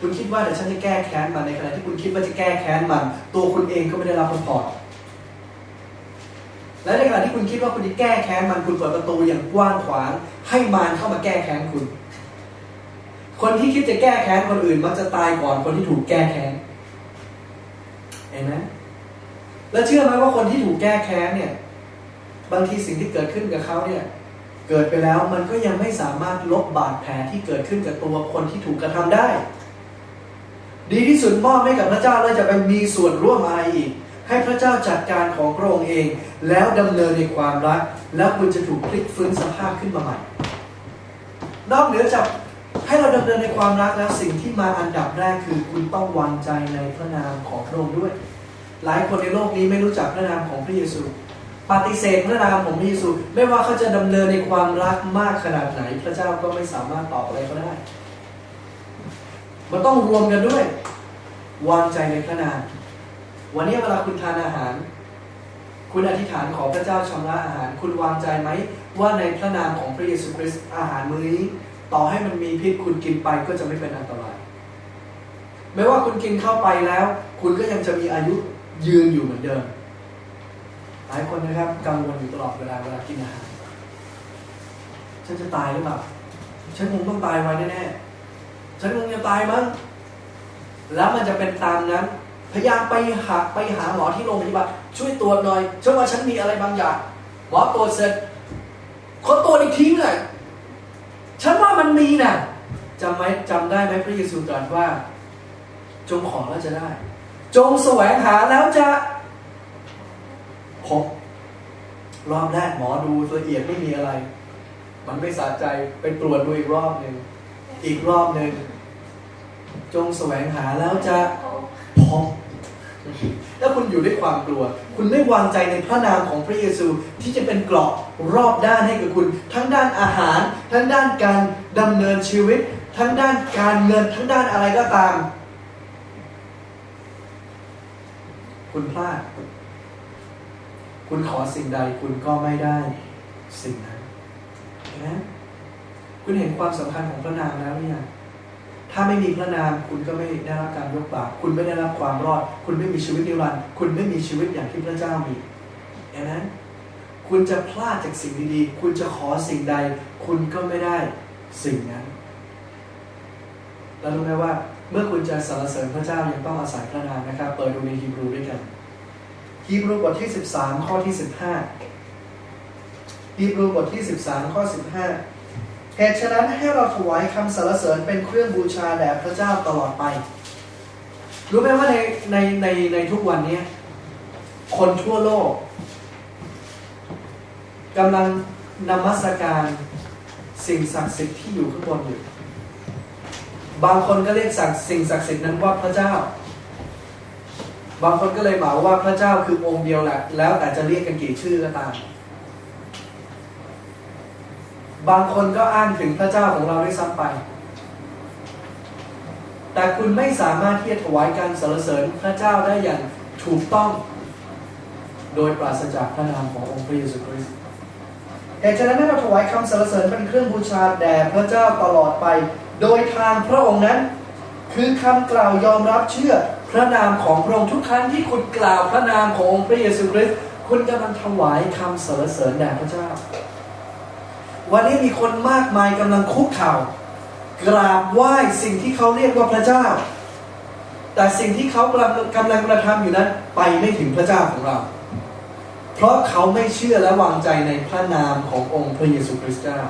คุณคิดว่าเดี๋ยวฉันจะแก้แค้นมันในขณะที่คุณคิดว่าจะแก้แค้นมัน ตัวคุณเองก็ไม่ได้รับผลพอและในขณะที่คุณคิดว่าคุณจะแก้แค้นมันคุณเปิดประตูอย่างกว้างขวาง ให้มารเข้ามาแก้แค้นคุณ คนที่คิดจะแก้แค้นคนอื่นมักจะตายก่อนคนที่ถูกแก้แค้นเห็นไหมแล้วเชื่อไหมว่าคนที่ถูกแก้แค้นเนี่ย บางทีสิ่งที่เกิดขึ้นกับเขาเนี่ย เกิดไปแล้วมันก็ยังไม่สามารถลบบาดแผลที่เกิดขึ้นกับตัวคนที่ถูกกระทำได้ ดีที่สุดมอบให้กับพระเจ้าแล้วจะไปมีส่วนร่วมอะไรอีก ให้พระเจ้าจัดการของพระองค์เอง แล้วดำเนินในความรัก แล้วคุณจะถูกพลิกฟื้นสภาพขึ้นมาใหม่ นอกเหนือจากให้เราดำเนินในความรักแล้วสิ่งที่มาอันดับแรกคือคุณต้องวางใจในพระนามของพระองค์ด้วย หลายคนในโลกนี้ไม่รู้จักพระนามของพระเยซู ปฏิเสธพระนามของพระเยซู ไม่ว่าเขาจะดำเนินในความรักมากขนาดไหน พระเจ้าก็ไม่สามารถตอบอะไรเขาได้ มันต้องรวมกันด้วย วางใจในพระนามวันนี้เวลาคุณทานอาหาร คุณอธิษฐานขอพระเจ้าชำระอาหาร คุณวางใจไหม ว่าในพระนามของพระเยซูคริสต์อาหารมื้อนี้ ต่อให้มันมีพิษคุณกินไปก็จะไม่เป็นอันตรายไม่ว่าคุณกินเข้าไปแล้ว คุณก็ยังจะมีอายุยืนอยู่เหมือนเดิม หลายคนนะครับกังวลอยู่ตลอดเวลาเวลากินอาหารฉันจะตายหรือเปล่าฉันคงต้องตายไว้แน่ๆ ฉันคงจะตายมั้งแล้วมันจะเป็นตามนั้น พยายามไปหาไปหาหมอที่โรงพยาบาลช่วยตรวจหน่อยฉันว่าฉันมีอะไรบางอย่าง หมอตรวจเสร็จขอตรวจอีกทีหน่อยฉันว่ามันมีนะ่ะจำไหมจำได้ไหมพระเยซูตรัสว่า จงขอแล้วจะได้ จงแสวงหาแล้วจะพบรอบแรกหมอดูละเอียดไม่มีอะไร มันไม่สะใจไปตรวจดูอีกรอบหนึ่ง อีกรอบหนึ่งจงแสวงหาแล้วจะพบถ้าคุณอยู่ด้วยความกลัว คุณไม่วางใจในพระนามของพระเยซูที่จะเป็นเกราะรอบด้านให้กับคุณ ทั้งด้านอาหาร ทั้งด้านการดำเนินชีวิต ทั้งด้านการเงิน ทั้งด้านอะไรก็ตาม คุณพลาด คุณขอสิ่งใดคุณก็ไม่ได้สิ่งนั้นเห็นไหม คุณเห็นความสำคัญของพระนามแล้วหรือยังถ้าไม่มีพระนามคุณก็ไม่ได้รับการยกบาปคุณไม่ได้รับความรอด คุณไม่มีชีวิตนิรันดร์คุณไม่มีชีวิตอย่างที่พระเจ้ามีดังนั้น คุณจะพลาดจากสิ่งดีๆ คุณจะขอสิ่งใด คุณก็ไม่ได้สิ่งนั้นแล้วรู้ไหมว่าเมื่อคุณจะสรรเสริญพระเจ้ายังต้องอาศัยพระนามนะครับ เปิดดูในฮีบรูด้วยกันฮีบรูบทที่ 13 ข้อที่ 15ฮีบรูบทที่ 13 ข้อ 15 เหตุฉะนั้นให้เราถวายคำสรรเสริญเป็นเครื่องบูชาแด่พระเจ้าตลอดไป รู้ไหมว่าในในในในทุกวันนี้คนทั่วโลกกำลังนมัสการสิ่งศักดิ์สิทธิ์ที่อยู่ข้างบนอยู่ บางคนก็เรียกศักสิ่งศักดิ์สิทธิ์นั้นว่าพระเจ้า บางคนก็เลยเหมาว่าพระเจ้าคือองค์เดียวแหละ แล้วแต่จะเรียกกันกี่ชื่อก็ตาม บางคนก็อ้างถึงพระเจ้าของเราด้วยซ้ำไป แต่คุณไม่สามารถที่จะถวายการสรรเสริญพระเจ้าได้อย่างถูกต้อง โดยปราศจากพระนามขององค์พระเยซูคริสต์เหตุฉะนั้นให้เราถวายคำสรรเสริญเป็นเครื่องบูชาแด่พระเจ้าตลอดไป โดยทางพระองค์นั้น คือคำกล่าวยอมรับเชื่อพระนามของพระองค์ทุกครั้งที่คุณกล่าวพระนามขององค์พระเยซูคริสต์คุณกำลังถวายคำสรรเสริญแด่พระเจ้า วันนี้มีคนมากมายกำลังคุกเข่ากราบไหว้สิ่งที่เขาเรียกว่าพระเจ้า แต่สิ่งที่เขากำลังกำลังกระทำอยู่นั้น ไปไม่ถึงพระเจ้าของเรา เพราะเขาไม่เชื่อและวางใจในพระนามขององค์พระเยซูคริสต์เจ้า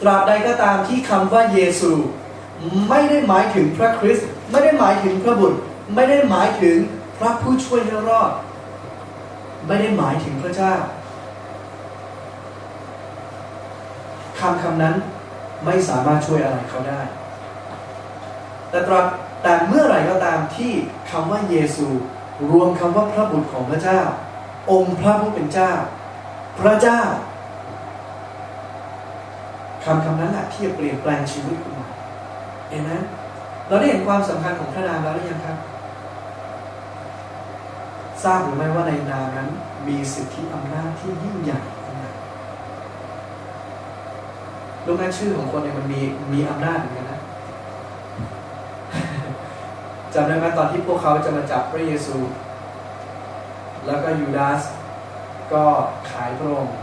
ตราบใดก็ตามที่คำว่าเยซูไม่ได้หมายถึงพระคริสต์ไม่ได้หมายถึงพระบุตร ไม่ได้หมายถึงพระผู้ช่วยให้รอด ไม่ได้หมายถึงพระเจ้า คำคำนั้นไม่สามารถช่วยอะไรเขาได้ แต่ตราแต่เมื่อไหร่ก็ตามที่คำว่าเยซู รวมคำว่าพระบุตรของพระเจ้า องค์พระผู้เป็นเจ้า พระเจ้าคำคำนั้นแหละที่จะเปลี่ยนแปลงชีวิตคุณมเห็นไหมเราได้เห็นความสำคัญของพระนามแล้วหรือยังครับ ทราบหรือไม่ว่าในนามนั้นมีสิทธิอำนาจที่ยิ่งใหญ่ รู้ไหมชื่อของคนเนี่ยมันมีมีอำนาจเหมือนกันนะจำได้ไหมตอนที่พวกเขาจะมาจับพระเยซู แล้วก็ยูดาสก็ขายพระองค์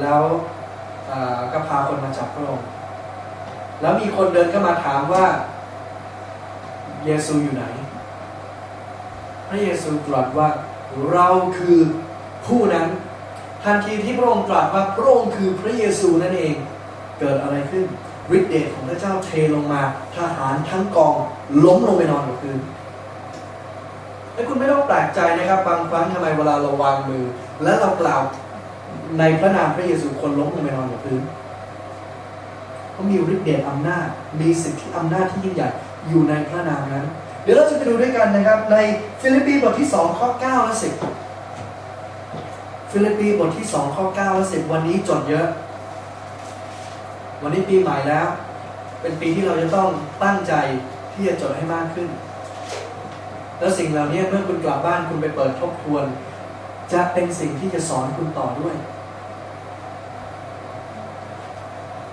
แล้วก็พาคนมาจับพระองค์แล้วมีคนเดินเข้ามาถามว่า เยซูอยู่ไหน พระเยซูตรัสว่าเราคือผู้นั้น ทันทีที่พระองค์ตรัสว่าพระองค์คือพระเยซูนั่นเอง เกิดอะไรขึ้นฤทธิเดชของพระเจ้าเทลงมาทหารทั้งกองล้มลงไปนอนกับพื้นและคุณไม่ต้องแปลกใจนะครับบางครั้งทำไมเวลาเราวางมือ และเรากล่าวในพระนามพระเยซูคนล้มลงไปนอนกับพื้นเพราะมีฤทธิเดชอำนาจ มีสิทธิอำนาจที่ยิ่งใหญ่อยู่ในพระนามนั้น เดี๋ยวเราจะไปดูด้วยกันนะครับ ในฟิลิปปีบทที่2ข้อ9และ10 ฟิลิปปีบทที่2ข้อ9และ10 วันนี้จดเยอะ วันนี้ปีใหม่แล้ว เป็นปีที่เราจะต้องตั้งใจที่จะจดให้มากขึ้น แล้วสิ่งเหล่านี้เมื่อคุณกลับบ้านคุณไปเปิดทบทวน จะเป็นสิ่งที่จะสอนคุณต่อด้วย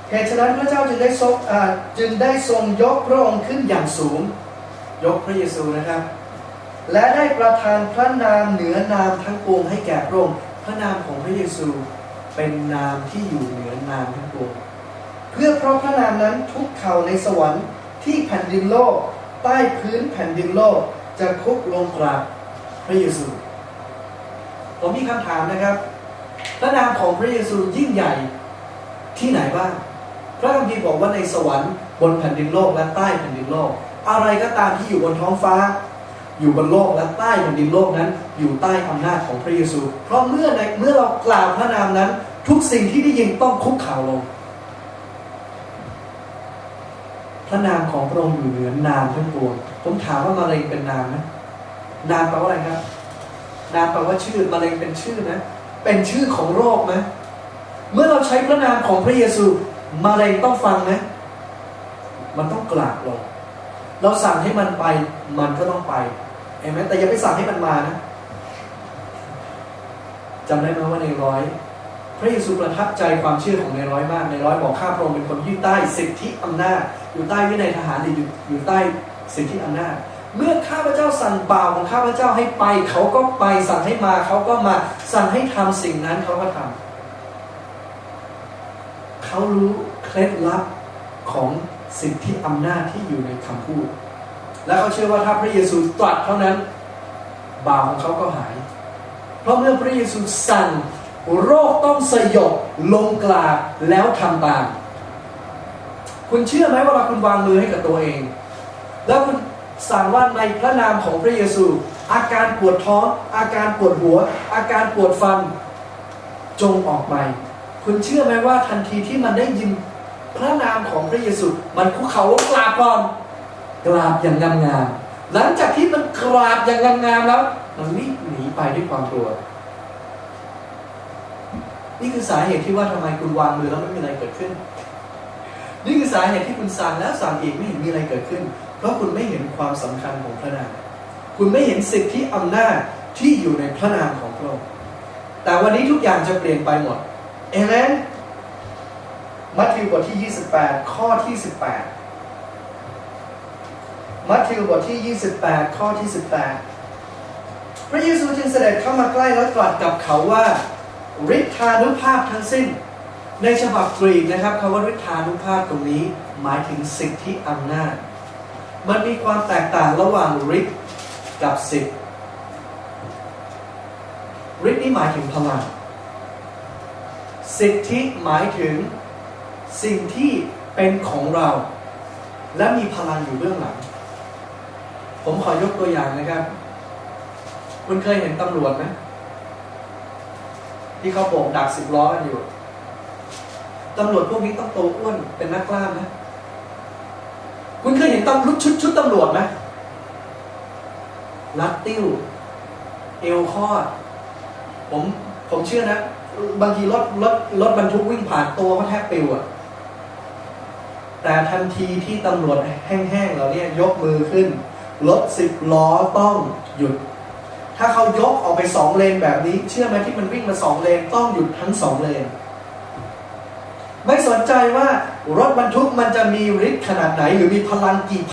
เหตุฉะนั้นพระเจ้าจึงได้ทรงอ่าจึงได้ทรงยกพระองค์ขึ้นอย่างสูง ยกพระเยซูนะครับ และได้ประทานพระนามเหนือนามทั้งปวงให้แก่พระองค์พระนามของพระเยซูเป็นนามที่อยู่เหนือนามทั้งปวง เพื่อเพราะพระนามนั้นทุกเข่าในสวรรค์ที่แผ่นดินโลก ใต้พื้นแผ่นดินโลก จะคุกลงกราบพระเยซู ผมมีคำถามนะครับ พระนามของพระเยซูยิ่งใหญ่ที่ไหนบ้าง พระคัมภีร์บอกว่าในสวรรค์บนแผ่นดินโลกและใต้แผ่นดินโลก อะไรก็ตามที่อยู่บนท้องฟ้า อยู่บนโลกและใต้แผ่นดินโลกนั้น อยู่ใต้อำนาจของพระเยซู เพราะเมื่อในเมื่อเรากล่าวพระนามนั้น ทุกสิ่งที่ได้ยินต้องคุกเข่าลง พระนามของพระองค์อยู่เหนือนามทั้งปวงผมถามว่ามะเร็งเป็นนามไหมนามแปลว่าอะไรครับ นามแปลว่าชื่อมะเร็งเป็นชื่อนะ เป็นชื่อของโรคไหมเมื่อเราใช้พระนามของพระเยซูมะเร็งต้องฟังไหมมันต้องกราบลงเราสั่งให้มันไปมันก็ต้องไปเห็นไหมแต่อย่าไปสั่งให้มันมานะจำได้ไหมว่าในร้อยพระเยซูประทับใจความเชื่อของในร้อยมากในร้อยบอกข้าพระองค์เป็นคนที่ใต้สิทธิอำนาจ อยู่ใต้วินัยทหารหรืออยู่อยู่ใต้สิทธิอำนาจเมื่อข้าพเจ้าสั่งเปล่าของข้าพเจ้าให้ไป เขาก็ไปสั่งให้มาเขาก็มาสั่งให้ทำสิ่งนั้นเขาก็ทำเขารู้เคล็ดลับของสิทธิอำนาจที่อยู่ในคำพูด และเขาเชื่อว่าถ้าพระเยซูตรัสเท่านั้นบาปของเขาก็หาย เพราะเมื่อพระเยซูสั่งโรคต้องสยบลงกราแล้วทำตาม คุณเชื่อไหมว่าเราคุณวางมือให้กับตัวเอง แล้วคุณสั่งว่าในพระนามของพระเยซู อาการปวดท้อง อาการปวดหัว อาการปวดฟันจงออกไป คุณเชื่อไหมว่าทันทีที่มันได้ยินพระนามของพระเยซู มันคุกเข่าลงกราบก่อนกราบอย่างงามๆหลังจากที่มันกราบอย่างงามๆแล้ว มันวิ่งหนีไปด้วยความกลัว นี่คือสาเหตุที่ว่าทำไมคุณวางมือแล้วไม่มีอะไรเกิดขึ้น สาเหตุที่คุณสั่งแล้วสั่งอีกไม่เห็นมีอะไรเกิดขึ้น เพราะคุณไม่เห็นความสำคัญของพระนาม คุณไม่เห็นสิทธิอำนาจที่อยู่ในพระนามของพระองค์ แต่วันนี้ทุกอย่างจะเปลี่ยนไปหมด เอเมน มัทธิวบทที่ 28 ข้อที่ 18 มัทธิวบทที่ 28 ข้อที่ 18 พระเยซูจึงเสด็จเข้ามาใกล้แล้วตรัสกับเขาว่าฤทธานุภาพทั้งสิ้น ในฉบับกรีกนะครับคำว่าฤทธานุภาพตรงนี้หมายถึงสิทธิอำนาจ มันมีความแตกต่างระหว่างฤทธิ์กับสิทธิ์ฤทธิ์นี่หมายถึงพลัง สิทธิหมายถึงสิ่งที่เป็นของเรา และมีพลังอยู่เบื้องหลัง ผมขอยกตัวอย่างนะครับ คุณเคยเห็นตำรวจไหมที่เขาโบกดักสิบล้อกันอยู่ ตำรวจพวกนี้ต้องโตอ้วนเป็นนักกล้ามนะ คุณเคยเห็นตำรวจชุดชุดตำรวจไหมรัดติ้ว เอวคอด ผมผมเชื่อนะ บางทีรถรถรถบรรทุกวิ่งผ่านตัวก็แทบปิวอะแต่ทันทีที่ตำรวจแห้งๆเหล่านี้ยกมือขึ้น รถสิบล้อต้องหยุด ถ้าเขายกออกไปสองเลนแบบนี้ เชื่อไหมที่มันวิ่งมาสองเลนต้องหยุดทั้งสองเลน ไม่สนใจว่ารถบรรทุกมันจะมีฤทธิ์ขนาดไหน หรือมีพลังกี่